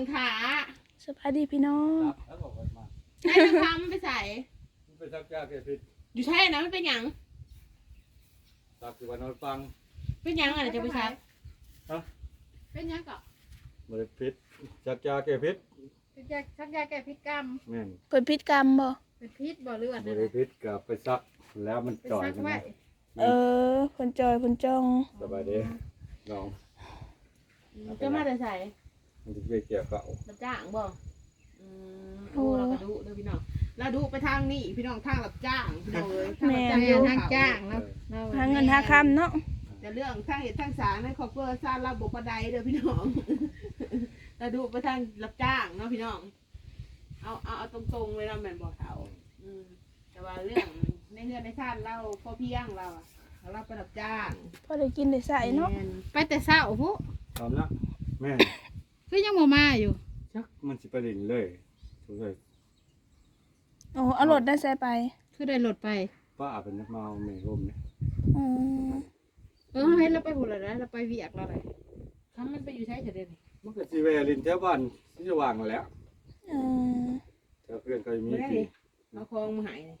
งขาสบายดีพี่น้องครับแล้วบอกกันมาให้น้ำค้ำไปใส่มันเป็นซักยาเกพิษอยู่ใช่นะมันเป็นหยังซักคือวันนอนฟังเป็นหยังอะไรจะไปซักเป็นหยังก็บริพิษซักยาเกพิษเป็นยาชักยาแก้พิษกรรมแม่นเปิดพิษกรรมบ่เป็นพิษบ่เลือดบนั่นริน่ะพิษกับไปซักแล้วมันไปจ่อยซักกันไว้นะเออเพิ่นจอยเพิ่นจ้องสบายดีน้องจะมาแต่ใส่ มันจะไปเกี่ยวกับรับจ้างบ่อืมโอ้เราก็ดูเด้อพี่น้องเราดูไปทางนี้พี่น้องทางรับจ้างพี่น้องเลยทางรับจ้างแม่เดียวทางเขาจ้างแล้วเราหาเงินหาคำเนาะแต่เรื่องทางเหตุทางสารในครอบครัวสร้างระบบบันไดเด้อพี่น้องเราดูไปทางรับจ้างเนาะพี่น้อง เอาเอาเอาตรงๆเลยเราแม่นบอกเขาอืมแต่ว่าเรื่องในเรื่องในชาติเราพอเพียงเราอะเราไปรับจ้างพอได้กินได้ใส่เนาะแม่นไปแต่เช้าผู้ทำละแม่น คือยังบ่มาอยู่ชักมันสิประเด็นเลยสงสัยโอ้เอารถได้ใส่ไปคือได้รถไป ป้าเป็นนักเมาเมร่มเนี่ยอืมเออให้เราไปหุ่นแล้วนะเราไปเวียกเราเลยคำมันไปอยู่ใช้เฉยเด่นมันก็สิเวลินแถวบ้านที่จะวางแล้วเออแถวเพื่อนเขาจะมีไม่ได้ที่เอาคลองมาหายเลย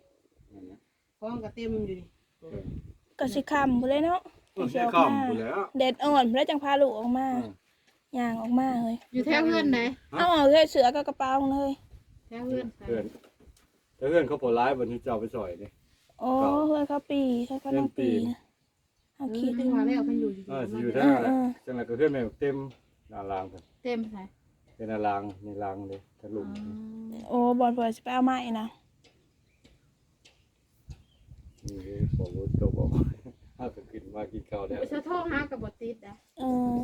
นั่นนะคลองก็เต็มอยู่ดิเออก็สิคำพุ่นเลยเนาะต้นที่ข้ามอยู่แล้ว แดดอ่อนเพิ่นจังพาลูกออกมาเออ ย่างออกมาเลยอยู่แถวเฮือนไหนเอาออกเลยเสือกับกระเป๋าเลยแถวเฮือนเพื่อนแต่เพื่อนเขาปวดร้ายบนที่เจ้าไปซอยเนี่ยโอ้เพื่อนเขาปีเขาเขาน้องปีเพื่อนปีเอาเออคิดเป็นว่าแล้วมันอยู่อ่าสิอยู่ได้ได้จังไรก็เพื่อนแม่เต็มหน้ารางกันเต็มใส่เป็นหน้ารางในรางเลยทะลุโอ้บอลเผื่อสิไปเอาไม้นะนี่เลยบอกว่าตัวบอกว่าถ้าจะขึ้นมากินข้าวแล้วสะท้องหากับบ่ติดอะเออ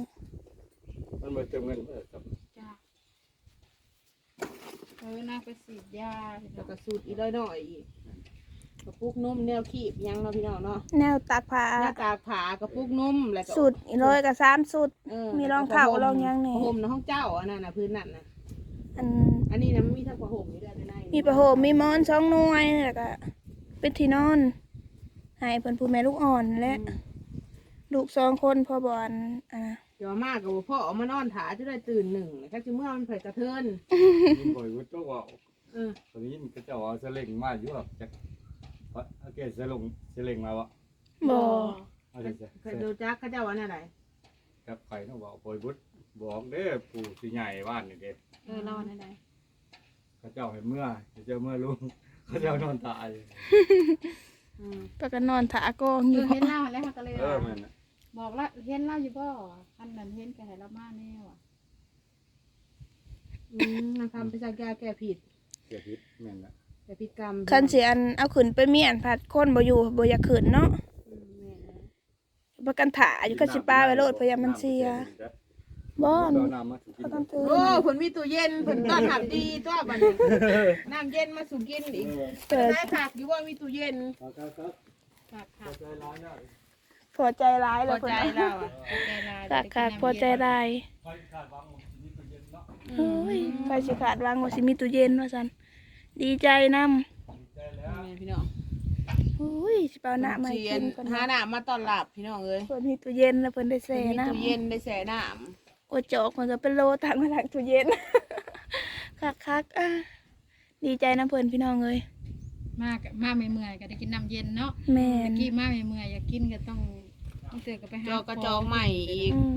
มันมาเติมเงินเออครับจ้าเออนางไปฉีดยาแล้วก็สูตรอีกหน่อยๆอีกกระปุกนมแนวขีบยังเนาะพี่น้องเนาะแนวตักผ้าหน้ากากผากระปุกนมแล้วก็สุดอีร้อยกับสามสุดเออมีรองเท้ารองยังนี่ผ้าห่มในห้องเจ้าอันนั้นน่ะพื้นนั่นน่ะอันอันนี้นะมันมีทั้งผ้าห่มอยู่ด้วยในในมีประโหมมีหมอนสองหน่วยแล้วก็เป็นที่นอนให้เพิ่นผู้แม่ลูกอ่อนและ ลูกสองคนพอบอนอ่า เดี๋ยวมากกับพ่อเอามานอนถาจะได้ตื่นหนึ่งแล้วก็จะเมื่อมันเผยกระเทินมันบ่อยวุ้ตัวว่าเออตอนนี้มันก็จะเอาสลิงมาอยู่แบบจากโอเคสลิงสลิงมาวะบ่เอาจะจะเคยดูจักเขาเจ้าวันอะไรกับใครต้องบอกบ่อยวุ้บอกเด้อปู่สิใหญ่บ้านนี่เด้เออเล่าวันอะไรเขาเจ้าให้เมื่อเขาเจ้าเมื่อลุงเขาเจ้านอนตายอืมปก็นอนถากองอเอยู่อเห็นเล่าแล้วเขาก็เลยเออว่ามันน่ะ บอกละเห็นเล่าอยู่บ่อันนั้นเห็นก็ให้เรามาแน่ว่ะอืมนะครับไปจากยาแก้ผิดเสียพิษแม่นละแก้ผิดกรรมคันสิอันเอาขึ้นไปเมียนผัดคนบ่อยู่บ่อยากขึ้นเนาะอืมแม่นะประกันถาอยู่ก็สิป้าไว้โลดเพราะยามมันเสียบ่เอาน้ำมาถูกินก็ต้องตื่นโอ้ผลมีตู้เย็นผลต้อนรับดีตัวบัดนี้น้ำเย็นมาสู่กินอีกเปิดได้ผักอยู่ว่ามีตู้เย็นครับครับครับค่ะค่ะใจร้ายนะ พอใจร้ายพแล้อวเพิ่นใจเนาะเราอะใจลายคักคักพอใจร้ายคอยขาดวางมันมีตัวเย็นเนาะโอ้ยไปสิขาดวางว่าสิมีตู้เย็นว่าซั่นดีใจนำใจแล้วแม่พี่น้องโอ้ยสิไปเอาน้ำมาให้เชียกินนเพิ่นหาน้ำมาต้อนรับพี่น้องเอ้ยเพิ่นมีตู้เย็นแล้วเพิ่นได้แช่มีน้ำตู้เย็นได้แช่น้โอจอกมันก็เป็นโลตังมาทางตู้เย็นคักคักๆอะดีใจนะเพิ่นพี่น้องเอ้ยมากมาไม่เมื่อยก็ได้กินน้ำเย็นเนาะแม่ตะนกี้มาไม่เมื่อยอยากกินก็ต้อง ต้องเตือนก็ไปำหาจอกกระจอกใหม่อีกอืม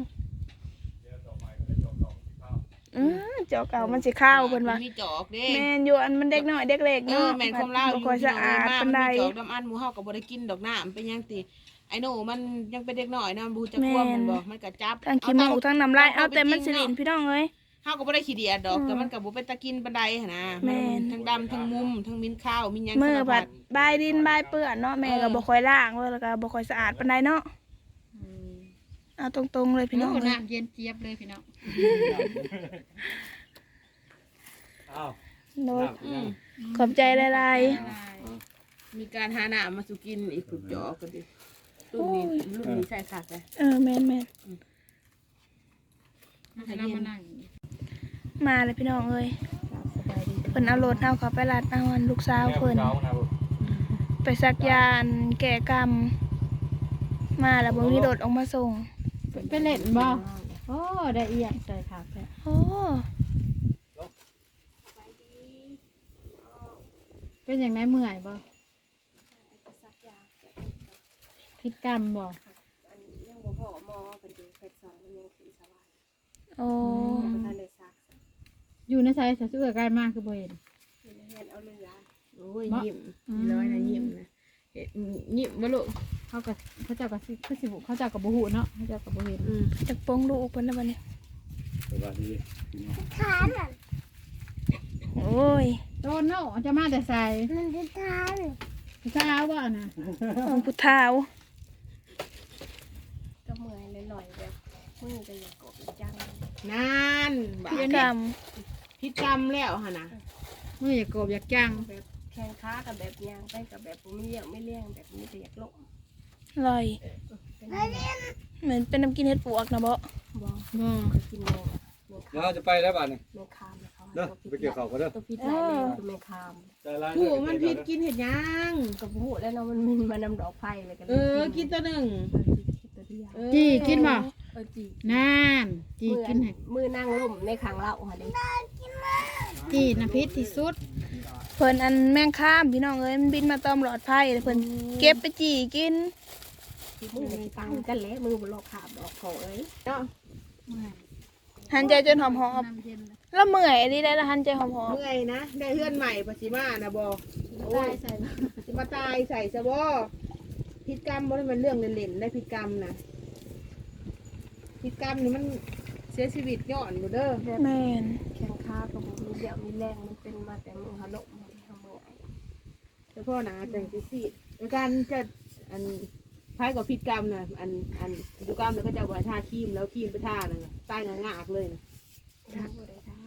อืมจอกเก่ามันสิข้าวเพิ่นว่า มีจอกเด้แม่นอยู่อันมันเด็กน้อยเด็กเล็กเอเนาะอแม่นคมเล่าอยู่บ่ค่อยสะอาดปานใดมีจอกดำอันหมูเฮาก็บ่ได้กินดอกน้ำเป็นหยังติไอ้หนูมันยังเป็นเด็กน้อยนะบูจะควบมันบ่มันก็จับทั้งขี้มูกทั้งน้ำลายเอาแต่มันสิลินพี่น้องเอ้ย เฮาก็บ่ได้ขี้เดียดดอกอืมแต่มันก็บ่เป็นตะกินปานใดหันนะแม่น ทั้งดำทั้งมุมทั้งมิ้นข้าวมีหยังมือสารผัพัดดบายดินบายเปื้อนเนาะแม่ก็บ่ค่อยล้างแล้วก็บ่ค่อยสะอาดปานใดเนาะอืม เอาตรงๆเลยพี่น้องโอ้เอ้ยน้ำเย็นเจี๊ยบเลยพี่น้องอ้าวโน้ตน้ำยังขอบใจหลายลายมีการหาน้ำมาสู่กินอีกขุดจอกกันดิรุ่นนี้รุ่นนี้ใช่คักเลยๆเออแม่นแม่นให้เรามานั่งมาเลยพี่น้องเอ้ยสบายดีเพิ่นเอารถเอาเขาไปลาดเอาอันลูกสาวเพิ่นเก่านะบ่ไปสักยานแก่กรรม มาแล้วบ่มีรถออกมาส่ง ไปเล่นบ่โอ้ได้เอียงใส่ขาไปโอ้เป็นอย่างไรเมื่อยบ่พิษกรรมบ่อยู่นดูสสฉันสีสโอ้ายู่ในสายสายเสื้อกล้มากคือบ่เห็นเห็นเอาเลยลอโอ้ยยิ้มร้อยนะยิ้มนะยิ้มบ่ลุก เขาก็เขาเจ้าก็สิคือสิบุเขาเจ้าก็บ่ฮู้เนาะเขาเจ้าก็บ่เห็นอืมจักโป้งลูกเพิ่นแล้วบัดนี้สวัสดีพี่น้องทานอะโอ้ยโตโน่จะมาแต่ใส่มันจะทานเช้าบ่น่ะของผู้เฒ่าก็เมื่อยเลยหน่อยแบบมือก็อยากกบอีกจังนานบาพิดกรรมพิษกรรมแล้วหั่นน่ะเมื่อยอยากโกบอยากจังแบบแข้งขากับแบบยางไปกับแบบบ่มีเลี้ยงไม่เลี้ยงแบบนี้ก็อยากลง อร่อยเป็นเหมือนเป็นน้ำกินเห็ดปวกนะบ่บ่บ่กินแมงแมงเดี๋ยวคามเราจะไปแล้วบ้านนี่แมงคามนะเขาเด้อไปเกี่ยวข้าวกันเด้อตัวพิษหลายแมงคือแมงคามใจร้ายผู้มันพิษกินเห็ดหยังกับหูแล้วเนาะมันมีมานำดอกไผ่เลยกันเออกินตัวหนึ่งตัวเดียวเออจีกินบ่เออจีนานจีมือกินให้มือนั่งล่มในขังเหล้าค่ะดิจีน่ะพิษที่สุดเพิ่นอันแมงข้ามพี่น้องเอ้ยมันบินมาตอมหลอดไผ่แล้วเพิ่นเก็บไปจีกิน มือในตังกันแล้วมือบนโลกขาบดอกโขเอ้ยเนาะหันใจจนหอมน้ำเย็นเลยๆแล้วเมื่อยดีได้ละหันใจหอมเมื่อยนะได้เพื่อนใหม่ปะสิมานะบอโอ้ยใส่บ่สิมาตายใส่ซะบอพิษกรรมบ่ได้มันเรื่องเล่นๆได้พิษกรรมนะพิษกรรมนี่มันเสียชีวิตย้อนบ่เด้อๆแม่นแข้งขากับมีเดี่ยวมีแรงมันเป็นมาแต่มือฮะลมมาที่ทำมือไอ้เฉพาะหนาจังสิซีดในการจะอัน คล้ายกับพิษกรรมน่ะอันอันพิษกรรมเนี่ยก็จะว่าทาครีมแล้วครีมไปทาน่ะตายงากๆเลยนะทักบ่ได้ท่า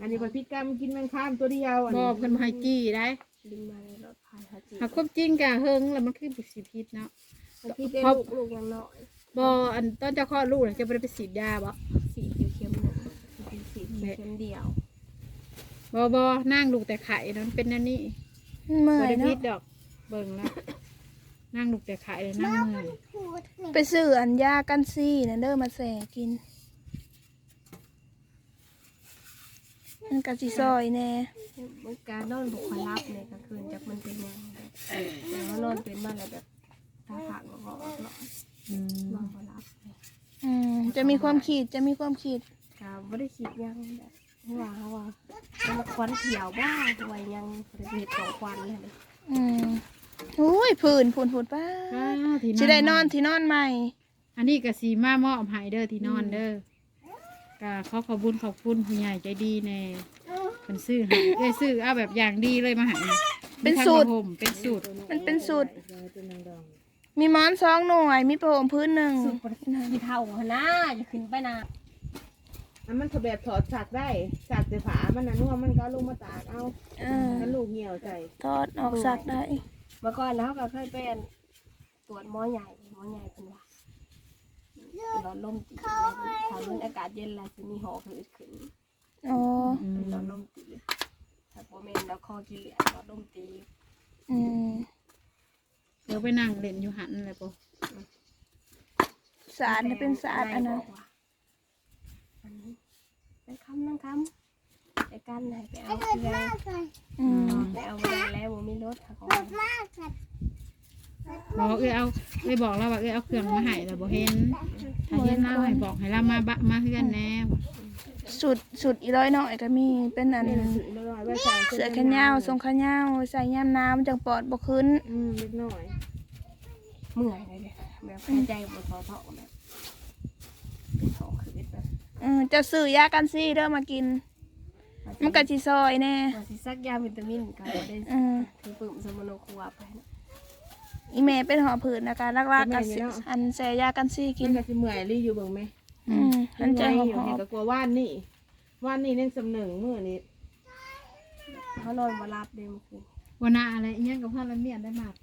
อันนี้เป็นพิษกรรมกินแมงข้ามตัวเดียวอันบ่นี้เพิ่นบ่ให้จี้ได้ลิงมาในรถพายฮาจิหากควบจริงกะเฮิงแล้วมันคือสิพิษเนาะ มันพี่ได้ลูกลูกยังน้อยบ่อันตอนเจะคลอดลูกน่ะจะบ่ได้ไปฉีดยาบ่สีเขียวเข็มหนึ่งสีเขียวเข็มเดียวบ่บ่นั่งลูกแต่ไข่นะมันเป็นอันนี้เมื่บ่อยได้เนาะพิษดอก เบิ่งแล้ว นั่งลูกแต่ไข่เลยนั่งเมื่อยไปซื้ออันยากันซี่นั่นเด้อมาแส่กินมันก็สิซอยแน่มันการนอนบุคลับในกลางคืนจากมันเป็นยังไงแต่ว่านอนเป็นมาแล้วแบบตาผากก็ก็หลอนอืมนอนบ่รับเลยอืมจะมีความขีดจะมีความขีดก็ไม่ได้คิดยังแบบว่าว่าเป็นควันเขียวบ้าไว้ยังประเภทสองควันเลยอืม อุ้ยผื่นผุนผุนป้าอ่าที่สิได้นอนที่นอนใหม่ อันนี้ก็สีมามอบให้เด้อที่นอนเด้อก็ขอขอบคุญขอบคุณผู้ใหญ่ใจดีแน่เป็นซื้อให้เอ้ยซื้อเอาแบบอย่างดีเลยมาให้เป็นสูตรมีทั้งผ้าห่มเป็นสูตรมันเป็นสูตร มีหมอนสองหน่วย มีผ้าห่มพื้นหนึ่งสุดที่เท่าหน้าอย่าขึ้นไปนะอันมันถแบบถอดสักได้สักแต่ฝามันน่ะนัวมันก็เอาลงมาตากเอาเออมันลูกเหี่ยวใจ ทอดออกสักได้ เมื่อก่อนนะเขาก็เคยเป็นตรวจหมอใหญ่หมอใหญ่เป็นว่าหลอดลมตีบถ้ามันอากาศเย็นแล้วจะมีหอขึ้นขึ้นอ๋ออืมเป็นหลอดลมตีบถ้าโมเมนแล้วคอกิเหลียหลอดลมตีบอืมเดี๋ยวไปนั่งเล่นอยู่หันเลยปะสารน่ะเป็นสารอันนั้นอันนี้เป็นคำนั่งคำ ไปกันไหนไปเอาเกลืออืมไปเอาเวลาแล้วบ่มีรถค่ะของบอกเอ้ยเอาเอ้ยบอกเราว่าเอ้ยเอาเครื่องมาให้แต่บ่เห็นถ้าเห็นเราให้บอกให้เรามาบะมาเฮือนแน่ว่ะสุดสุดอีร้อยหน่อยก็มีเป็นอันนี่น่ะสุดน้อยๆไว้ใส่เสื้อแขนยาวทรงขายาวใส่ยามน้ำจังปอดบ่ขึ้นอืมเล็กน้อยเมื่อยเลยเนี่ยแบบหายใจบ่ท้อท้อแบบเป็นท้องคือแบบอืมจะซื้อยากันซี่เด้อมากิน มันก็สิซอยแน่ว่าสิซักยาวิตามินก็บ่ได้อืมถือปึ้มสมโนครัวไปนะอีเมเป็นหอผืนนะคะลักๆกับอันแสยากันซี่กิกินน ก็สิเมื่อยรีอยู่เบิ่งไหมอืมอันใจหออยู่นี่มก็กลัวว่านนี่ว่านนี่นั่งสำหนึ่งมื้อนี้เขานอนบ่หลับเด้เมื่อคืนวันน่ะอะไรเงี้ยกับพ่อละเมียดได้มาก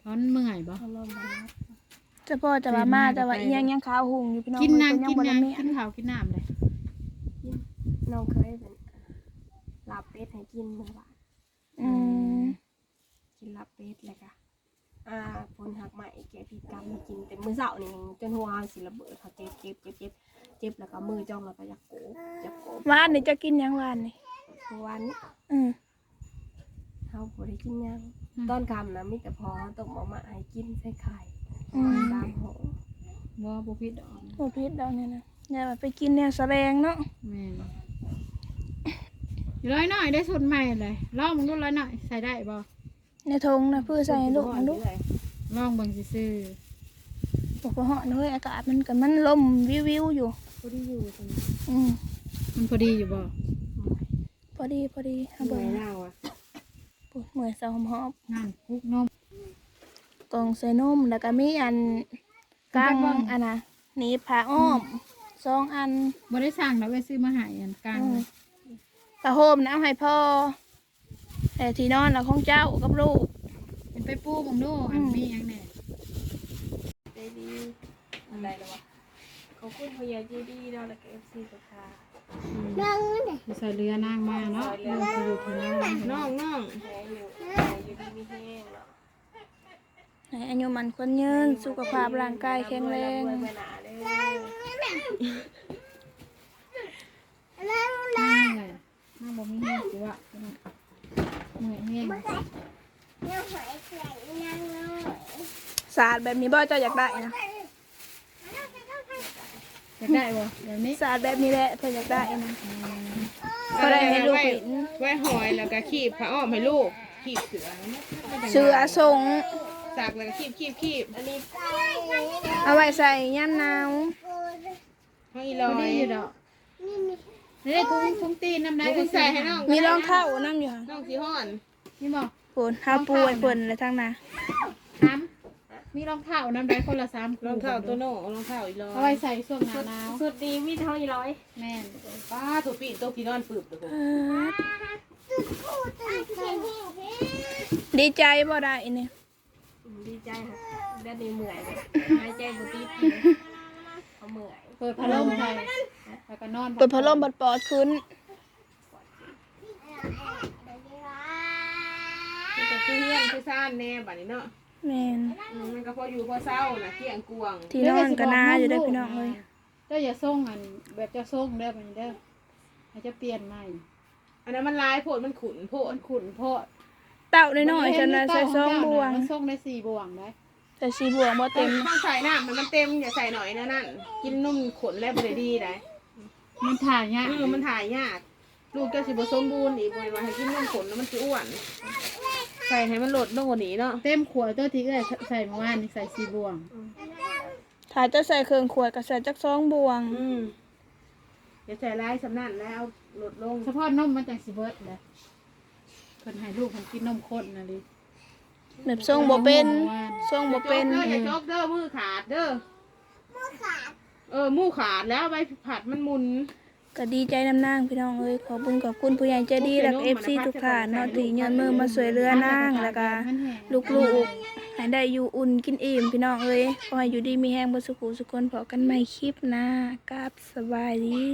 เพราะมันเมื่อยบ่เขานอนบ่หลับๆจะพ่อจะว่ามาแต่ว่าอีหยังยังขาวหุงอยู่พี่น้องกินเอ้ยนางเพิ่กินบ่นาได้งมีกินข้าวกินน้ำเลยน้องเคยเป็น ลาบเป็ดให้กินเมื่อวานอืมกินลาบเป็ดเลยค่ะอ่าผลหักใหม่แกพิกรรมให้กินแต่มื้อเช้านี่จนหัวสิระเบิดเขาเจ็บเจ็บเจ็บเจ็บเจ็บแล้วก็มือจ้องแล้วก็อยากโกบอยากโกบวานนี่จะกินหยังวานนี่เมื่อวานนี้อืมเฮาบ่ได้กินหยังตอนค่ำนะมีแต่พอต้มเอามาให้กินใส่ไข่อืมตามหงบ่บ่ผิดดอกบ่พิษดอกเนี่ยนะอย่าไปกินแนวแสลงเนาะแม่น ร้อยหน่อยได้สุดใหม่เลยลองมึงดูร้อยหน่อยใส่ได้บ่ในทงนะเพื่อใส่ให้ลูกมันลูกลองเบิ่งซื่อบอกว่าเหาะเลยอากาศมันก็มันลมวิววิวๆอยู่ๆบ่ได้อยู่ตรงนี้อืมๆมันพอดีอยู่บ่พอดีพอดีเอาเหนื่เบิ่อยงเล่าอะปุ๊บเหมือนเสาหอมหอบนั่นคุกนม กล่องใส่นมแล้วก็มีอันกลางไปเบิ่งอันน่ะหนีบผ้าอ้อมสองอันบ่ได้สั่งแล้วไปซื้อมาให้อันกลางอืม ผ้าห่มนะเอาให้พ่อแต่ที่นอนแล้วของเจ้ากับลูกเป็นไปปูมึงดูอันมีหยังแหน่ใจดีอะไรแล้ววะขอบคุณพยาใจดีเนาะแล้วก็ FC กับค่ะสิใส่เรือนางมาเนาะเรือไปอยู่ที่นั่นน้องน้องแม่อยู่แม่อยู่ดีมีแห้งเนาะให้อายุมันคนยืนสุขภาพร่างกายแข็งแรงรวยไปหนาเด้อนั่งเลย นั่งบ่มีแห้งสิวะเหนื่อยแห้งสาดแบบนี้บ่เจ้าอยากได้นะอยากได้บ่เดี๋ยวนี้สาดแบบนี้แหละเธออยากได้นะก็ได้ให้ลูกเห็นไว้หอยแล้วก็คีบผ้าอ้อมให้ลูกคีบเสือเสือทรงสักแล้วก็คีบคีบคีบอันนี้เอาไว้ใส่ย่ำหนาวให้อีลบ่อได้ยอยู่ดอก นี่ทุ่งทุ่งตีนน้ำได้ลูกใส่ให้น้องมีรองเท้าน้ำอยู่ค่ะน้องสีห้อนนี่บ่ปูนห้าปูไอ้เปิ่นเลยทั้งนั้นถามมีรองเท้าน้ำได้คนละ3คู่รองเท้าตัวโน่รองเท้าอีลอยเอาไว้ใส่ช่วงหน้าหนาวสุดดีมีเท่าอีร้อยแม่นป้าตัวปีนตัวกี่นอนปืบเลยเออดีใจบ่ได้เนี่ยอืมดีใจค่ะได้ดีเหนื่อยเลยหายใจบ่ติดเขาเมื่อยเปิดพัดลมใส่ แล้วก็นอนเปิดพัดลมบัดปอดขึ้นมันก็คือเฮียนคือซ่านแน่บัดนี้เนาะแม่นอืมมันก็พออยู่พอเศร้านะเกี่ยงกวงที่นอนก็น่าอยู่ได้อพี่น้องเลยเจ้าอย่าส่งอันแบบเจ้าส่งเด้อบัดนี้เด้อให้เจะเปลี่ยนใหม่อันนั้นมันลายโพดมันขุนโพดมันขุ่นโพดเต่าน้อยๆฉันน่ะใส่ซองบวงมันส่งได้สี่บวงได้แต่สีบวงบ่เต็เต็มมต้องใส่น้ำมันมันเต็มอย่าใส่หน่อยนะนั่นกินนุ่มขนแล้วบริดีได้ มันถ่ายยากเออมันถ่ายยาก ลูกเจ้าสิบสมบูรณ์อีกบริวารให้กินนุ่มขนแล้วมันจะอ้วน ใส่ให้มันลดลงกว่านี้เนาะเต็มขวดตัวที่เอ้ยใส่เมื่อวานนี่ใส่สี่บวงถ้าจะใส่เครื่องขวดก็ใส่จักซองบวง อืมอย่าใส่ร้ายสำนันแล้วลดลงเฉพาะนมมันจังสิเบิดเลยคนให้ลูกมันกินนมข้นนะดิแบบทรงบ่เป็นทรงบ่เป็น เด้ออย่าจกเด้อมือขาดเด้อมือขาด เออมือขาดแล้วใบผัดมันหมุน ก็ดีใจนำนางพี่น้องเอ้ยขอบคุญขอบคุณผู้ใหญ่ใจดีและ FC ทุกท่านเนาะที่ยืนมือมาสวยเรือนางแล้วก็มันแห้งลูกๆให้ได้อยู่อุ่นกินอิ่มพี่น้องเอ้ยขอให้อยู่ดีมีแห้งบนสุขุสุคนพอกันใหม่คลิปหนะกับสบายดี